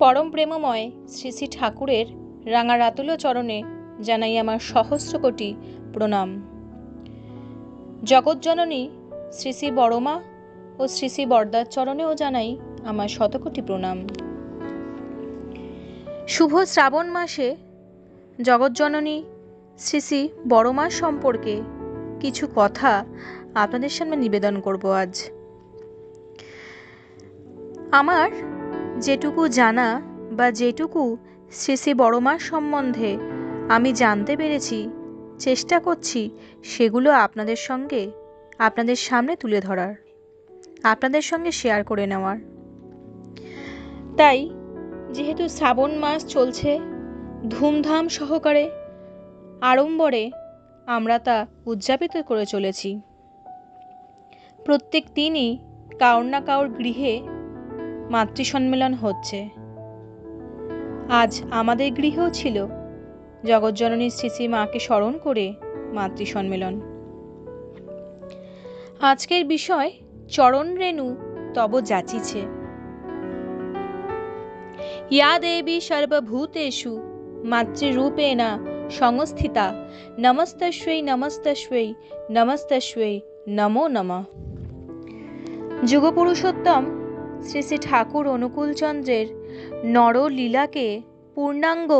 পরম প্রেমময় শ্রী শ্রী ঠাকুরের রাঙা রাতুল চরণে জানাই আমার সহস্র কোটি প্রণাম। জগৎজননী শ্রী শ্রী বড়মা ও শ্রী শ্রী বরদার চরণেও জানাই আমার শতকোটি প্রণাম। শুভ শ্রাবণ মাসে জগৎজননী শ্রী শ্রী বড়মা সম্পর্কে কিছু কথা আপনাদের সামনে নিবেদন করব আজ। আমার যেটুকু জানা বা যেটুকু শ্রী বড়মার সম্বন্ধে আমি জানতে পেরেছি, চেষ্টা করছি সেগুলো আপনাদের সঙ্গে, আপনাদের সামনে তুলে ধরার, আপনাদের সঙ্গে শেয়ার করে নেওয়ার। তাই, যেহেতু শ্রাবণ মাস চলছে, ধুমধাম সহকারে আড়ম্বরে আমরা তা উদযাপিত করে চলেছি। প্রত্যেক দিনই কাউর না কাউর গৃহে মাতৃ সম্মেলন হচ্ছে। আজ আমাদের গৃহেও ছিল। জগৎজননী শ্রী শ্রী মাকে স্মরণ করে মাতৃ সম্মেলন আজকের বিষয়, চরণ রেণু তব যাচিছে। ইয়া দেবী সর্বভূতেষু, মাতৃরূপেণা সংস্থিতা নমস্তস্বৈ নমস্তস্বৈ নমস্তস্বৈ নমো নমঃ। যুগপুরুষোত্তম শ্রী শ্রী ঠাকুর অনুকূলচন্দ্রের নরলীলাকে পূর্ণাঙ্গ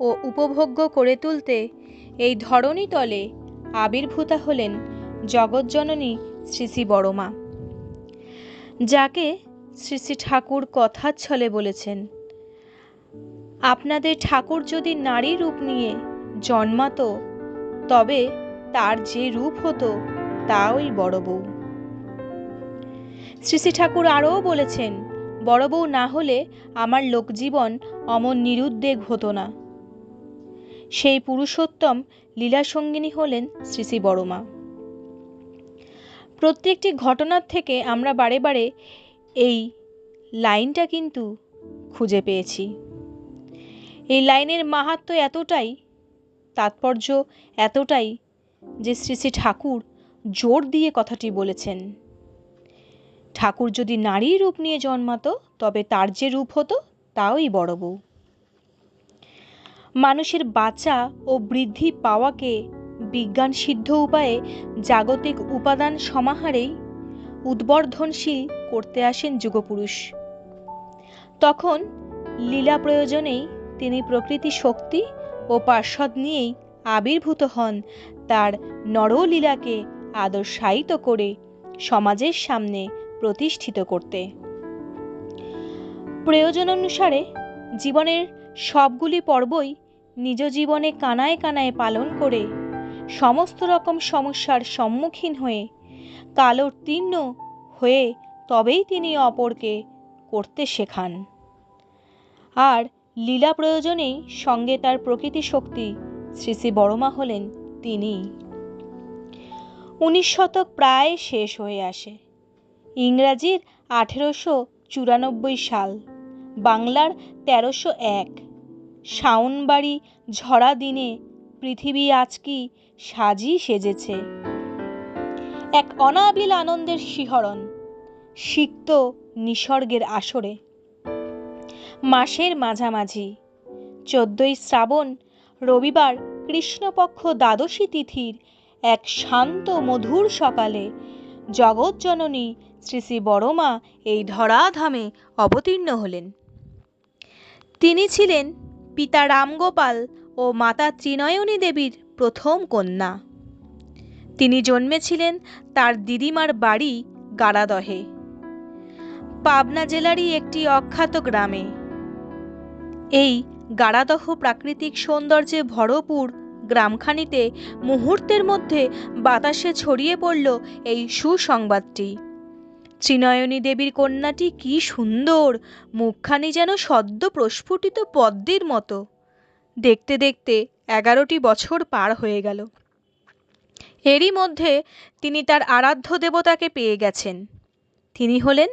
ও উপভোগ্য করে তুলতে এই ধরণীতলে আবির্ভূতা হলেন জগৎজননী শ্রী শ্রী বড়মা, যাকে শ্রী শ্রী ঠাকুর কথার ছলে বলেছেন, আপনাদের ঠাকুর যদি নারী রূপ নিয়ে জন্মাতো, তবে তার যে রূপ হতো, তা ওই বড় বউ। শ্রী শ্রী ঠাকুর আরও বলেছেন, বড় বউ না হলে আমার লোকজীবন অমন নিরুদ্বেগ হতো না। সেই পুরুষোত্তম লীলাসঙ্গিনী হলেন শ্রী শ্রী বড়মা। প্রত্যেকটি ঘটনার থেকে আমরা বারে বারে এই লাইনটা কিন্তু খুঁজে পেয়েছি। এই লাইনের মাহাত্ম এতটাই, তাৎপর্য এতটাই যে শ্রী শ্রী ঠাকুর জোর দিয়ে কথাটি বলেছেন। ঠাকুর যদি নারী রূপ নিয়ে জন্মাতো, তবে তার যে রূপ হতো, তাওই বড় বউ। মানুষের বাঁচা ও বৃদ্ধি পাওয়াকে বিজ্ঞান সিদ্ধ উপায়ে জাগতিক উপাদান সমাহারেই উদ্বর্ধনশীল করতে আসেন যুগপুরুষ। তখন লীলা প্রয়োজনেই তিনি প্রকৃতি শক্তি ও পার্শ্বদ নিয়েই আবির্ভূত হন, তার নরলীলাকে আদর্শায়িত করে সমাজের সামনে প্রতিষ্ঠিত করতে। প্রয়োজন অনুসারে জীবনের সবগুলি পর্বই নিজ জীবনে কানায় কানায় পালন করে সমস্ত রকম সমস্যার সম্মুখীন হয়ে কালোত্তীর্ণ হয়ে তবেই তিনি অপরকে করতে শেখান। আর লীলা প্রয়োজনেই সঙ্গে তার প্রকৃতি শক্তি শ্রী শ্রী বড়মা হলেন তিনি উনিশ শতক প্রায় শেষ হয়ে আসে। ইংরাজির আঠেরোশো চুরানব্বই সাল, বাংলার তেরোশো এক। শাওনবাড়ি ঝরা দিনে পৃথিবী আজ কি সাজি সেজেছে? এক অনাবিল আনন্দের শিহরণ সিক্ত নিসর্গের আসরে। মাসের মাঝামাঝি, চোদ্দই শ্রাবণ, রবিবার কৃষ্ণপক্ষ দ্বাদশী তিথির এক শান্ত মধুর সকালে জগৎজননী শ্রী শ্রী বড়মা এই ধরাধামে অবতীর্ণ হলেন। তিনি ছিলেন পিতা রামগোপাল ও মাতা ত্রিনয়নী দেবীর প্রথম কন্যা। তিনি জন্মেছিলেন তার দিদিমার বাড়ি গাড়াদহে। পাবনা জেলারই একটি অখ্যাত গ্রামে। এই গাড়াদহ প্রাকৃতিক সৌন্দর্যে ভরপুর গ্রামখানিতে মুহূর্তের মধ্যে বাতাসে ছড়িয়ে পড়ল এই সুসংবাদটি। ত্রিনয়নী দেবীর কন্যাটি কি সুন্দর, মুখখানি যেন সদ্য প্রস্ফুটিত পদ্মের মতো। দেখতে দেখতে এগারোটি বছর পার হয়ে গেল। এরই মধ্যে তিনি তার আরাধ্য দেবতাকে পেয়ে গেছেন। তিনি হলেন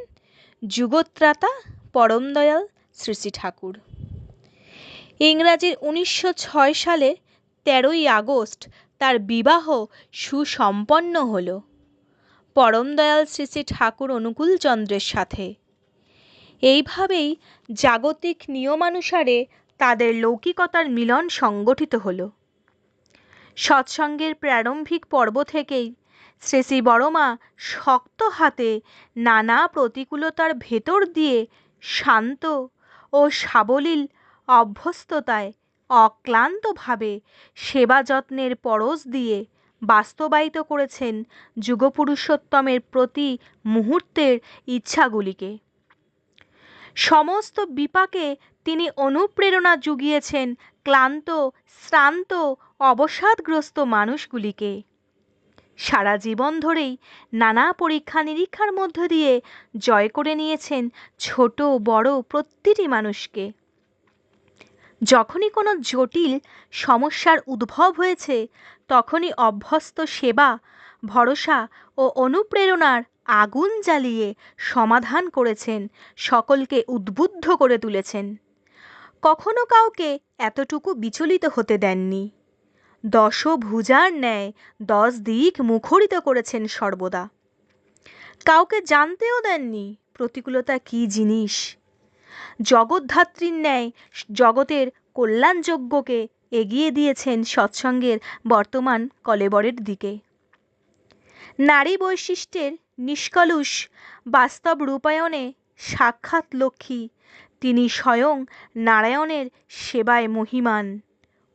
যুগত্রাতা পরম দয়াল শ্রী শ্রী ঠাকুর। ইংরাজির উনিশশো ছয় সালে তেরোই আগস্ট তার বিবাহ সুসম্পন্ন হল। পরম দয়াল শ্রী শ্রী ঠাকুর অনুকূলচন্দ্রের সাথে। এইভাবেই জাগতিক নিয়মানুসারে তাদের লৌকিকতার মিলন সংগঠিত হল। সৎসঙ্গের প্রারম্ভিক পর্ব থেকেই শ্রী শ্রী বড়মা শক্ত হাতে নানা প্রতিকূলতার ভেতর দিয়ে শান্ত ও সাবলীল অভ্যস্ততায় অক্লান্তভাবে সেবা যত্নের পরশ দিয়ে বাস্তবায়িত করেছেন যুগপুরুষোত্তমের প্রতি মুহূর্তের ইচ্ছাগুলিকে। সমস্ত বিপাকে তিনি অনুপ্রেরণা জুগিয়েছেন ক্লান্ত, শ্রান্ত, অবসাদগ্রস্ত মানুষগুলিকে। সারা জীবন ধরেই নানা পরীক্ষা নিরীক্ষার মধ্য দিয়ে জয় করে নিয়েছেন ছোট, বড় প্রতিটি মানুষকে। যখনই কোনো জটিল সমস্যার উদ্ভব হয়েছে তখনই অভ্যস্ত সেবা, ভরসা ও অনুপ্রেরণার আগুন জ্বালিয়ে সমাধান করেছেন, সকলকে উদ্বুদ্ধ করে তুলেছেন। কখনো কাউকে এতটুকু বিচলিত হতে দেননি। দশভুজার ন্যায় দশ দিক মুখরিত করেছেন সর্বদা। কাউকে জানতেও দেননি প্রতিকূলতা কি জিনিস। জগদ্ধাত্রীর ন্যায় জগতের কল্যাণযজ্ঞকে এগিয়ে দিয়েছেন সৎসঙ্গের বর্তমান কলেবরের দিকে। নারী বৈশিষ্ট্যের নিষ্কলুষ বাস্তব রূপায়ণে সাক্ষাৎ লক্ষ্মী, তিনি স্বয়ং নারায়ণের সেবায় মহিমান,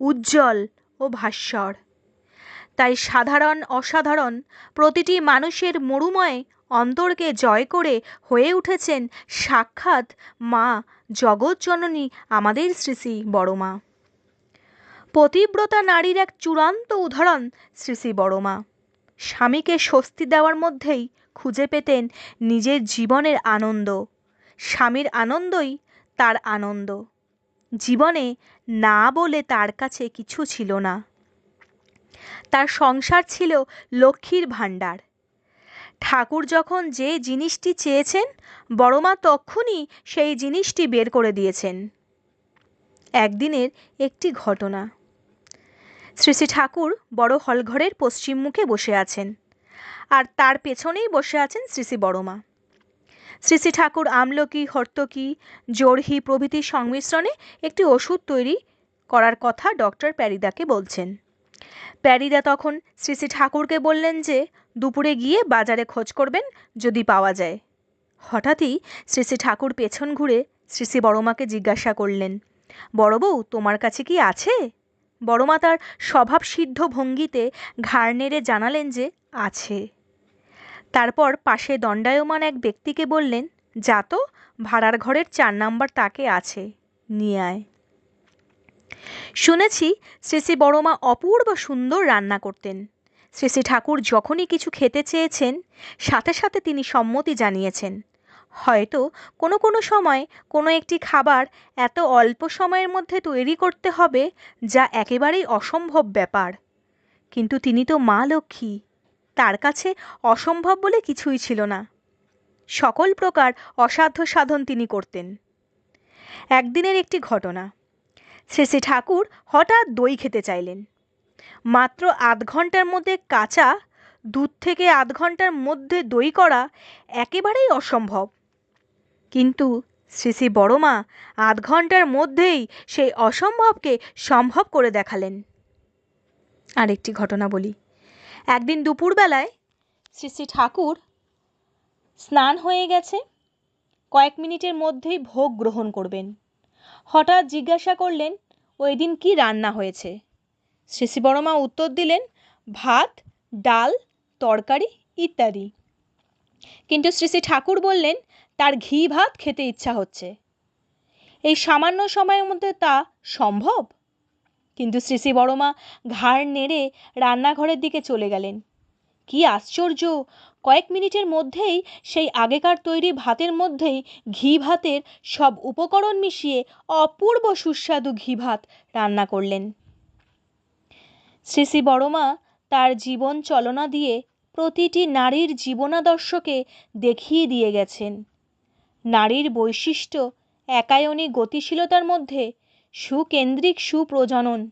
উজ্জ্বল ও ভাস্বর। তাই সাধারণ অসাধারণ প্রতিটি মানুষের মরুময় অন্তরকে জয় করে হয়ে উঠেছেন সাক্ষাৎ মা জগৎজননী আমাদের শ্রী শ্রী বড়মা। পতিব্রতা নারীর এক চূড়ান্ত উদাহরণ শ্রী শ্রী বড়মা। স্বামীকে স্বস্তি দেওয়ার মধ্যেই খুঁজে পেতেন নিজের জীবনের আনন্দ। স্বামীর আনন্দই তার আনন্দ। জীবনে না বলে তার কাছে কিছু ছিল না। তার সংসার ছিল লক্ষ্মীর ভাণ্ডার। ঠাকুর যখন যে জিনিসটি চেয়েছেন, বড়মা তক্ষুনি সেই জিনিসটি বের করে দিয়েছেন। একদিনের একটি ঘটনা। শ্রী শ্রী ঠাকুর বড় হলঘরের পশ্চিম মুখে বসে আছেন। আর তার পেছনেই বসে আছেন শ্রী শ্রী বড়মা। শ্রী শ্রী ঠাকুর আমলকি, হর্তকি, জোরহি প্রভৃতির সংমিশ্রণে একটি ওষুধ তৈরি করার কথা ডক্টর প্যারিদাকে বলছেন। প্যারিদা তখন শ্রী শ্রী ঠাকুরকে বললেন যে, দুপুরে গিয়ে বাজারে খোঁজ করবেন যদি পাওয়া যায়। হঠাৎই শ্রী শ্রী ঠাকুর পেছন ঘুরে শ্রী শ্রী বড়মাকে জিজ্ঞাসা করলেন বড় বউ তোমার কাছে কি আছে? বড়মা তার স্বভাবসিদ্ধ ভঙ্গিতে ঘাড় নেড়ে জানালেন যে, আছে। তারপর পাশে দণ্ডায়মান এক ব্যক্তিকে বললেন, যা তো, ভাড়ার ঘরের চার নাম্বার তাকে আছে, নিয়ে আয়। শুনেছি শ্রী বড়মা অপূর্ব সুন্দর রান্না করতেন। শ্রী ঠাকুর যখনই কিছু খেতে চেয়েছেন, সাথে সাথে তিনি সম্মতি জানিয়েছেন। হয়তো কোনো কোনো সময় কোনো একটি খাবার এত অল্প সময়ের মধ্যে তৈরি করতে হবে যা একেবারেই অসম্ভব ব্যাপার। কিন্তু তিনি তো মা লক্ষ্মী। তার কাছে অসম্ভব বলে কিছুই ছিল না। সকল প্রকার অসাধ্য সাধন তিনি করতেন। একদিনের একটি ঘটনা। শ্রী শ্রী ঠাকুর হঠাৎ দই খেতে চাইলেন। মাত্র আধ ঘণ্টার মধ্যে কাঁচা, দুধ থেকে আধ ঘণ্টার মধ্যে দই করা একেবারেই অসম্ভব। কিন্তু শ্রী শ্রী বড়মা আধ ঘণ্টার মধ্যেই সেই অসম্ভবকে সম্ভব করে দেখালেন। আরেকটি ঘটনা বলি। একদিন দুপুরবেলায় শ্রী শ্রী ঠাকুর স্নান হয়ে গেছে। কয়েক মিনিটের মধ্যেই ভোগ গ্রহণ করবেন। হঠাৎ জিজ্ঞাসা করলেন, ওই দিন কী রান্না হয়েছে? শ্রী শ্রী বড়মা উত্তর দিলেন, ভাত, ডাল, তরকারি ইত্যাদি। কিন্তু শ্রী শ্রী ঠাকুর বললেন তার ঘি ভাত খেতে ইচ্ছা হচ্ছে। এই সামান্য সময়ের মধ্যে তা সম্ভব? কিন্তু শ্রী বড়মা ঘাড় নেড়ে রান্নাঘরের দিকে চলে গেলেন। কি আশ্চর্য! কয়েক মিনিটের মধ্যেই সেই আগেকার তৈরি ভাতের মধ্যেই ঘি ভাতের সব উপকরণ মিশিয়ে অপূর্ব সুস্বাদু ঘি ভাত রান্না করলেন। শ্রী বড়মা তার জীবন চলনা দিয়ে প্রতিটি নারীর জীবনাদর্শকে দেখিয়ে দিয়ে গেছেন। নারীর বৈশিষ্ট্য, একায়নী গতিশীলতার মধ্যে সুকেন্দ্রিক সুপ্রজনন।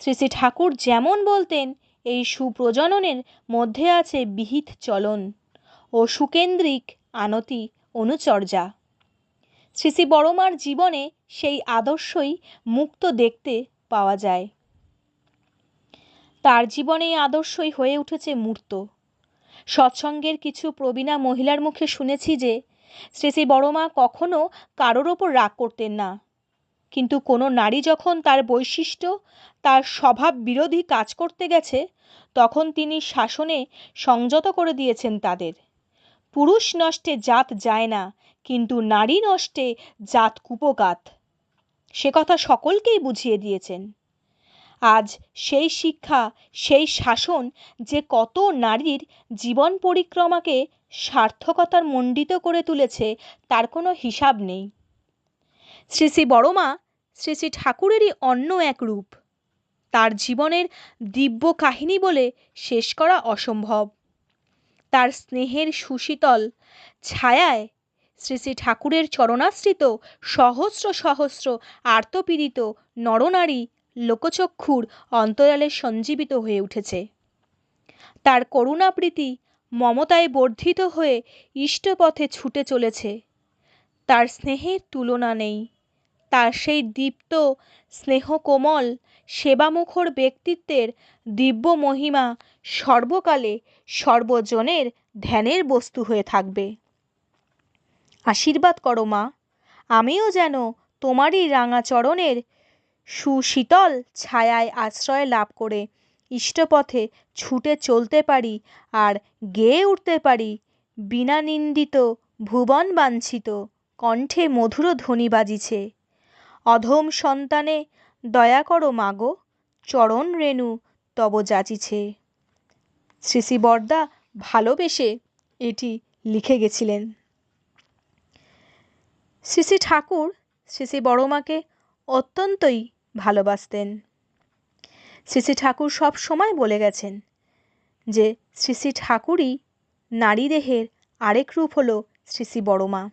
শ্রী শ্রী ঠাকুর যেমন বলতেন, এই সুপ্রজননের মধ্যে আছে বিহিত চলন ও সুকেন্দ্রিক আনতি অনুচর্যা। শ্রী শ্রী বড়মার জীবনে সেই আদর্শই মুক্ত দেখতে পাওয়া যায়। তার জীবনে আদর্শই হয়ে উঠেছে মূর্ত। সৎসঙ্গের কিছু প্রবীণা মহিলার মুখে শুনেছি যে শ্রী শ্রী বড়মা কখনো কারোর ওপর রাগ করতেন না। কিন্তু কোনো নারী যখন তার বৈশিষ্ট্য, তার স্বভাব বিরোধী কাজ করতে গেছে, তখন তিনি শাসনে সংযত করে দিয়েছেন তাদের। পুরুষ নষ্টে জাত যায় না, কিন্তু নারী নষ্টে জাত কুপকাত। সে কথা সকলকেই বুঝিয়ে দিয়েছেন। আজ সেই শিক্ষা, সেই শাসন যে কত নারীর জীবন পরিক্রমাকে সার্থকতার মণ্ডিত করে তুলেছে, তার কোনো হিসাব নেই। শ্রী শ্রী বড়মা, শ্রী শ্রী ঠাকুরেরই অন্য এক রূপ, তার জীবনের দিব্য কাহিনী বলে শেষ করা অসম্ভব। তার স্নেহের সুশীতল ছায়ায় শ্রী শ্রী ঠাকুরের চরণাশ্রিত সহস্র সহস্র আর্তপীড়িত নরনারী লোকচক্ষুর অন্তরালে সঞ্জীবিত হয়ে উঠেছে। তার করুণাপ্রীতি মমতায় বর্ধিত হয়ে ইষ্টপথে ছুটে চলেছে। তার স্নেহের তুলনা নেই। তার সেই দীপ্ত, স্নেহকোমল, সেবামুখর ব্যক্তিত্বের দিব্য মহিমা সর্বকালে সর্বজনের ধ্যানের বস্তু হয়ে থাকবে। আশীর্বাদ করো মা, আমিও যেন তোমারই রাঙা চরণের সুশীতল ছায়ায় আশ্রয় লাভ করে ইষ্টপথে ছুটে চলতে পারি আর গেয়ে উঠতে পারি। বিনা নিন্দিত ভুবন বাঞ্ছিত কণ্ঠে মধুর ধ্বনি বাজিছে। অধম সন্তানে দয়া করো মাগো চরণ রেণু তব যাচিছে। শ্রী শ্রী বরদা ভালোবেসে এটি লিখে গেছিলেন। শ্রী শ্রী ঠাকুর শ্রী শ্রী বড়মাকে অত্যন্তই ভালোবাসতেন। শ্রী শ্রী ঠাকুর সব সময় বলে গেছেন যে শ্রী শ্রী ঠাকুরই নারী দেহের আরেক রূপ হলো শ্রী শ্রী বড়মা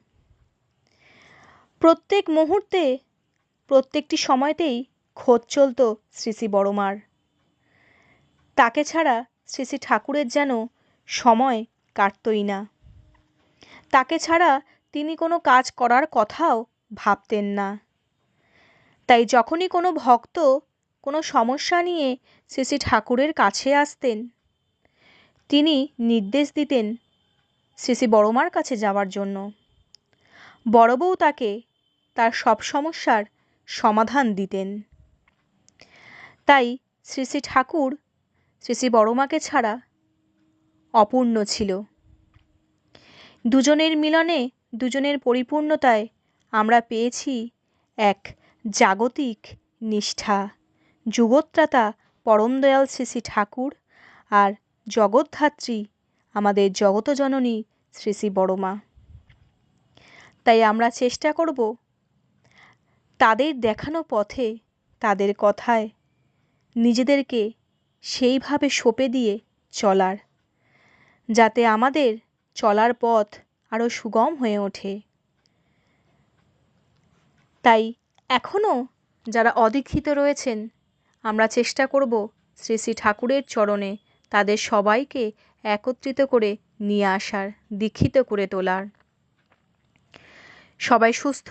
প্রত্যেক মুহূর্তে, প্রত্যেকটি সময়তেই খোঁজ চলত শ্রী শ্রী বড়মার তাকে ছাড়া শ্রী শ্রী ঠাকুরের যেন সময় কাটতই না। তাকে ছাড়া তিনি কোনো কাজ করার কথাও ভাবতেন না। তাই যখনই কোনো ভক্ত কোনো সমস্যা নিয়ে শ্রী ঠাকুরের কাছে আসতেন। তিনি নির্দেশ দিতেন শ্রী শ্রী বড়মার কাছে যাওয়ার জন্য। বড় বউ তাকে তার সব সমস্যার সমাধান দিতেন। তাই শ্রী শ্রী ঠাকুর শ্রী শ্রী বড়মাকে ছাড়া অপূর্ণ ছিল। দুজনের মিলনে, দুজনের পরিপূর্ণতায় আমরা পেয়েছি এক জাগতিক নিষ্ঠা। যুগত্রাতা পরম দয়াল শ্রী শ্রী ঠাকুর আর জগদ্ধাত্রী আমাদের জগতজননী শ্রী শ্রী বড়মা। তাই আমরা চেষ্টা করব তাদের দেখানো পথে তাদের কথায় নিজেদেরকে সেইভাবে সঁপে দিয়ে চলার, যাতে আমাদের চলার পথ আরও সুগম হয়ে ওঠে। তাই এখনও যারা অদীক্ষিত রয়েছেন আমরা চেষ্টা করব শ্রী শ্রী ঠাকুরের চরণে তাদের সবাইকে একত্রিত করে নিয়ে আসার, দীক্ষিত করে তোলার। সবাই সুস্থ